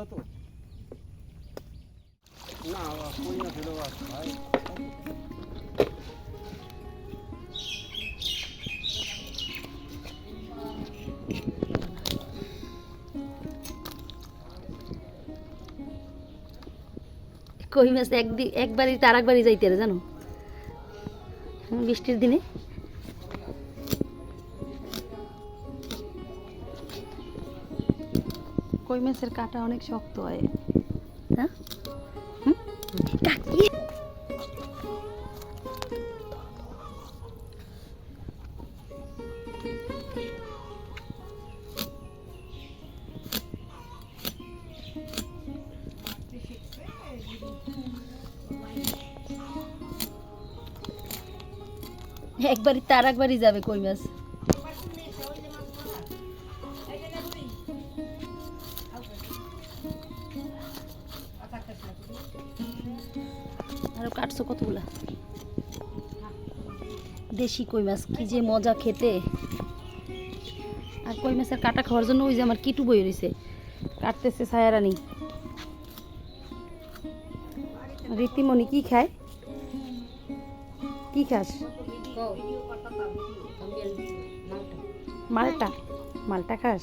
দাও তো। না কই মাছ একদিন একবারই তার একবারই যাইতে জানো? বৃষ্টির দিনে। কই মাছের কাটা অনেক শক্ত হয়। হ্যাঁ? একবারই তার একবারই যাবে কই মাছ? আরও কাটছো কতগুলা? দেশি কই মাছ, কি যে মজা খেতে। আর কই মাছের কাটা খাওয়ার জন্য ওই যে আমার কিটু বই রয়েছে কাটতেছে ছায়ারানি। রীতিমণি, কি খায়? কি খাস? মালটা। মালটা খাস?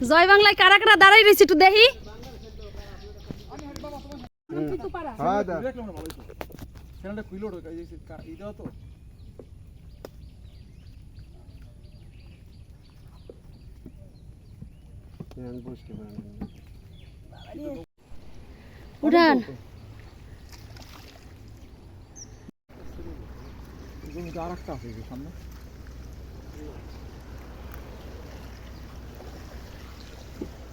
জয় বাংলায় কারা কারা দাঁড়াই রয়েছে একটু দেখি। হ্যাঁ দা। দেখলাম না ভালোই তো চ্যানেলটা খুইলো ওটা এই যে কা- ই দাও তো আমি বুঝতে পারি উড়ান জমিতে আর একটা আছে এই যে সামনে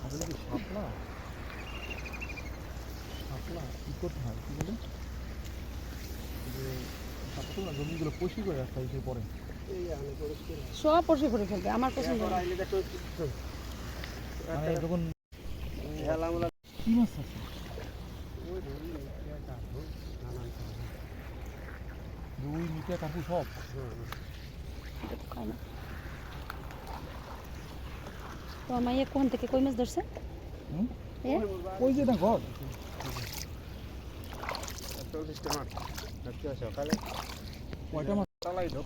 আসলে কি শাপলা শাপলা কি করতে হয় কি বলে যে শাপলা জমিগুলো পশি করে রাখতে হয় পরে সব পরিষ্কার করে ফেলবে আমার পছন্দ যখন কি মাছ আছে রুই মিঠে কাকু সব তো মাইয়া কোন থেকে কই মাছ ধরছে? ওই যে না ঘর সকালে কয়টা মাছ? চালাই তো।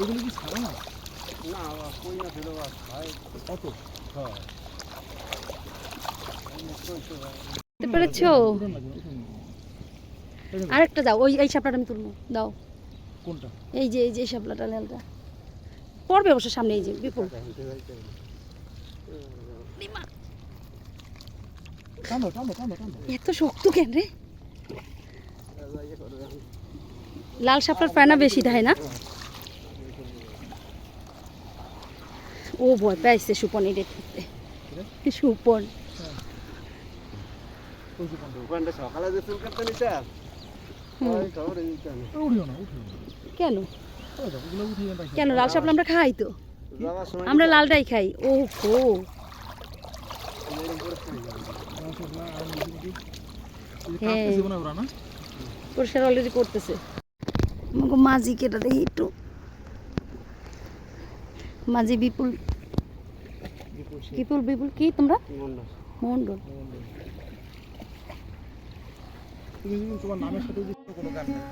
এগুলো কি ছাড়া না? না কই না ফেলো কত? হ্যাঁ। পেরেছ? দেখো, আরেকটা দাও ওই এই শাপলাটা আমি তুলবো। দাও। কোনটা? এই যে এই যে এই শাপলাটা লালটা। পড়বে অবশ্য সামনে এই যে বিপুল। এত শক্ত কেন রে? লাল শাপলার পায়না বেশি দেয় না? ও ভয় পাইছে সুপন এটা ধরতে সুপন। সকালে যে চুল কাটতে নিতাম কেন। কেন? লাল শাপলা আমরা খাই তো। আমরা লালটাই খাই। ও হো হ্যাঁ। হয়। ওরা না? পরিষ্কার অলরেডি করতেছে। আমাকে মাঝি কেটা দেখি একটু। মাঝি বিপুল। বিপুল বিপুল কি তোমরা? মন্ডল। তুমি যদি তোমার নামের সাথে যদি কোনো গান নেই।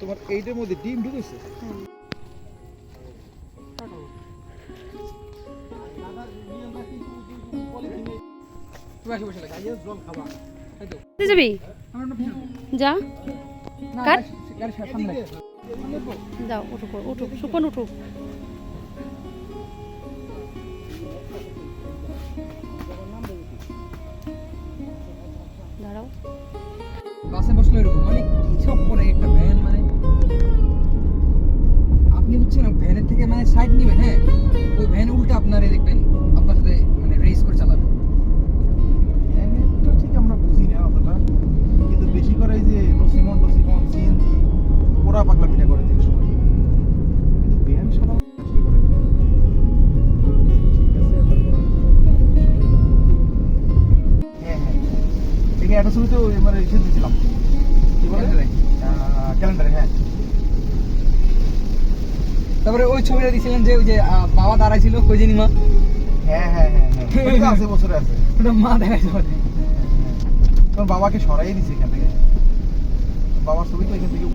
তোমার এইটার মধ্যে ডিম ঢুকেছে? যাবি? যা। কাট। যাও উঠো উঠো সুপন উঠো। মানে করে একটা ভ্যান মানে আপনি হচ্ছেন ভ্যানের থেকে মানে সাইড নিবেন হ্যাঁ? ওই ভ্যান উল্টা আপনারে দেখবেন, আপনার সাথে মানে রেস করে চালাবে। ঠিক আমরা বুঝি না অতটা, কিন্তু বেশি করে এই যে নসিমন টসিমন সিএনজি ওরা পাগলা পিঠা করে যে সময়। কিন্তু ব্যায়াম সবাই হ্যাঁ হ্যাঁ। একটা ছবিতে ওই মানে ইসে দিয়েছিলাম। কি বলে? ক্যালেন্ডারে হ্যাঁ। তারপরে ওই ছবিটা দিয়েছিলেন যে ওই যে বাবা দাঁড়াইছিল কইজেনি মা। হ্যাঁ হ্যাঁ হ্যাঁ হ্যাঁ। আছে বছরে আছে। ওটা মা দেখাইছে যাবে তোমার বাবাকে সরাই দিছে এখান থেকে। বাবার ছবি তো এখান থেকে